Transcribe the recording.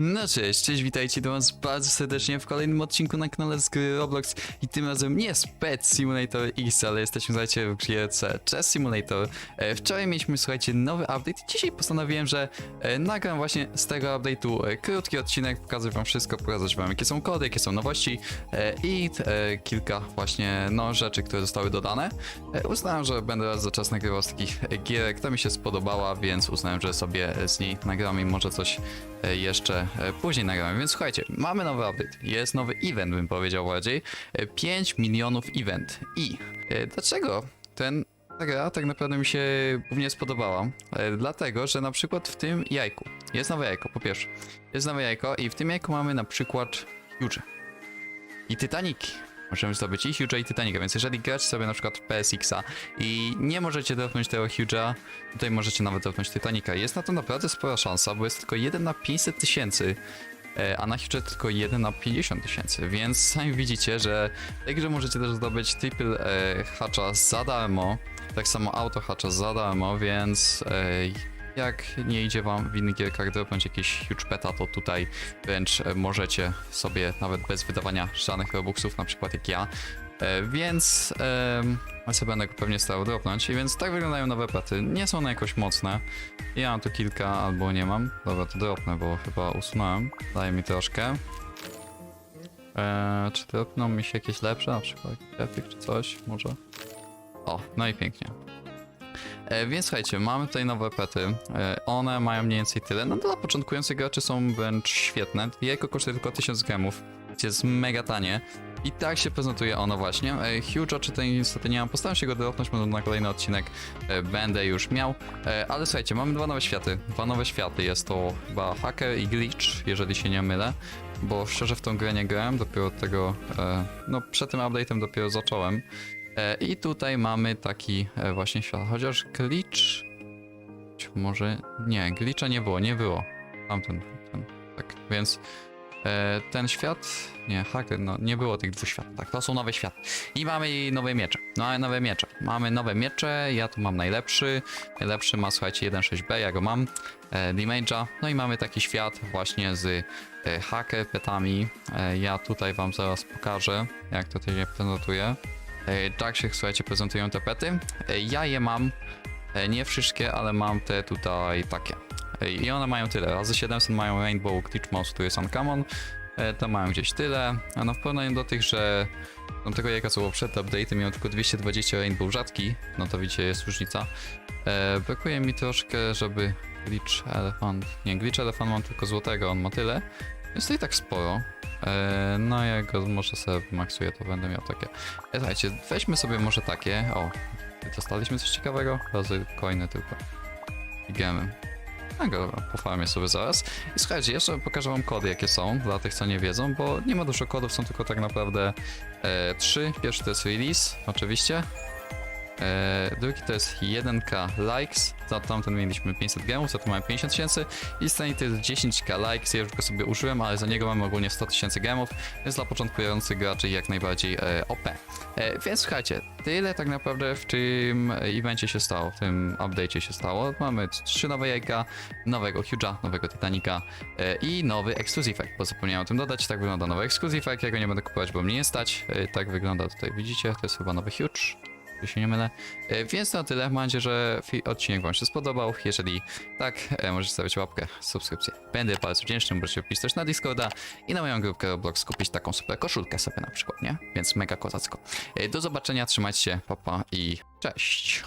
No cześć, cześć, witajcie do was bardzo serdecznie w kolejnym odcinku na kanale z gry Roblox i tym razem nie z Pet Simulator X, ale jesteśmy, słuchajcie, w gierce Chess Simulator. E, wczoraj mieliśmy, słuchajcie, nowy update dzisiaj postanowiłem, że e, nagram właśnie z tego update'u e, krótki odcinek, pokazać wam wszystko, pokazać wam jakie są kody, jakie są nowości i kilka właśnie, no, rzeczy, które zostały dodane. Uznałem, że będę raz za czas nagrywał z takich gierek, to mi się spodobała, więc uznałem, że sobie z niej nagram i może coś jeszcze później nagramy. Więc słuchajcie, mamy nowy update, jest nowy event, bym powiedział bardziej. E, 5 milionów event. I e, dlaczego ten ta gra tak naprawdę mi się głównie spodobała? E, Dlatego, że na przykład w tym jajku jest nowe jajko, po pierwsze. Jest nowe jajko i w tym jajku mamy na przykład Huge i Titanicki. Możemy zdobyć i Huge'a i Titanica, więc jeżeli gracie sobie na przykład PSX-a i nie możecie dotknąć tego Huge'a, tutaj możecie nawet dotknąć Titanica. Jest na to naprawdę spora szansa, bo jest tylko 1 na 500 tysięcy, e, a na Huge'ze tylko 1 na 50 tysięcy, więc sami widzicie, że grze możecie też zdobyć triple e, hatcha za darmo, tak samo auto hatcha za darmo, więc e, jak nie idzie wam w innych gierkach dropnąć jakiś huge peta, to tutaj wręcz e, możecie sobie nawet bez wydawania żadnych robuxów, na przykład jak ja. E, więc e, sobie będę pewnie starał dropnąć. I więc tak wyglądają nowe pety. Nie są one jakoś mocne. Ja mam tu kilka albo nie mam. Dobra, to dropnę, bo chyba usunąłem. Daje mi troszkę. E, czy dropną mi się jakieś lepsze, na przykład grafik czy coś może? O, no i pięknie. E, więc słuchajcie, mamy tutaj nowe pety. E, one mają mniej więcej tyle. No dla początkujących graczy są wręcz świetne. Jajko kosztuje tylko 1000 gemów, więc jest mega tanie. I tak się prezentuje ono właśnie. E, Huge oczy tutaj niestety nie mam. Postaram się go dropnąć, może na kolejny odcinek będę już miał. Ale słuchajcie, mamy dwa nowe światy. Dwa nowe światy. Jest to chyba Hacker i Glitch, jeżeli się nie mylę. Bo szczerze w tą grę nie grałem, dopiero od tego, no przed tym update'em dopiero zacząłem. E, I tutaj mamy taki e, właśnie świat, chociaż glitch... Może... Nie, glitcha nie było, nie było. Tamten, ten, tak, więc... E, ten świat... Nie, hacker, no nie było tych dwóch światów, tak, to są nowe światy. I mamy nowe miecze, no nowe miecze. Mamy nowe miecze, ja tu mam najlepszy. Najlepszy ma, słuchajcie, 1.6b, ja go mam. E, Damage'a, no i mamy taki świat właśnie z e, petami. E, ja tutaj wam zaraz pokażę, jak to się prezentuje. E, Tak się, słuchajcie, prezentują te pety. E, Ja je mam, e, nie wszystkie, ale mam te tutaj takie. I one mają tyle. Razy 700 mają Rainbow Glitch Mouse, tu jest Uncommon. To mają gdzieś tyle. A no w porównaniu do tych, że do tego jaka było przed update'em miał tylko 220 Rainbow rzadki, no to widzicie, jest różnica. Brakuje mi troszkę, żeby Glitch Elephant... Nie, Glitch Elephant mam tylko złotego, on ma tyle. Jest to i tak sporo. E, No jak go może sobie maksuję, to będę miał takie. E, Słuchajcie, weźmy sobie może takie. O, dostaliśmy coś ciekawego? Razy coiny tylko. I gemy. No dobra, pofarmię sobie zaraz. I słuchajcie, jeszcze pokażę wam kody, jakie są, dla tych, co nie wiedzą, bo nie ma dużo kodów, są tylko tak naprawdę e, trzy. Pierwszy to jest release, oczywiście. E, drugi to jest 1k likes, za tamten mieliśmy 500 gemów, za to mamy 50 tysięcy. I ostatni to jest 10k likes, ja już go sobie użyłem, ale za niego mamy ogólnie 100 tysięcy gemów, więc dla początkujących graczy jak najbardziej e, OP. E, więc słuchajcie, tyle tak naprawdę w tym evencie się stało, w tym update'cie się stało. Mamy trzy nowe jajka, nowego Huge'a, nowego Titanica e, i nowy Exclusive bo zapomniałem o tym dodać, tak wygląda nowy Exclusive Egg, ja go nie będę kupować, bo mnie nie stać, e, tak wygląda tutaj, widzicie, to jest chyba nowy Huge, się nie mylę. E, Więc na tyle. Mam nadzieję, że odcinek Wam się spodobał. Jeżeli tak, e, możecie stawiać łapkę, subskrypcję. Będę bardzo wdzięczny. Możecie wpisać też na Discorda i na moją grupkę Roblox kupić taką super koszulkę sobie na przykład, nie? Więc mega kozacko. E, Do zobaczenia, trzymajcie się, papa i cześć.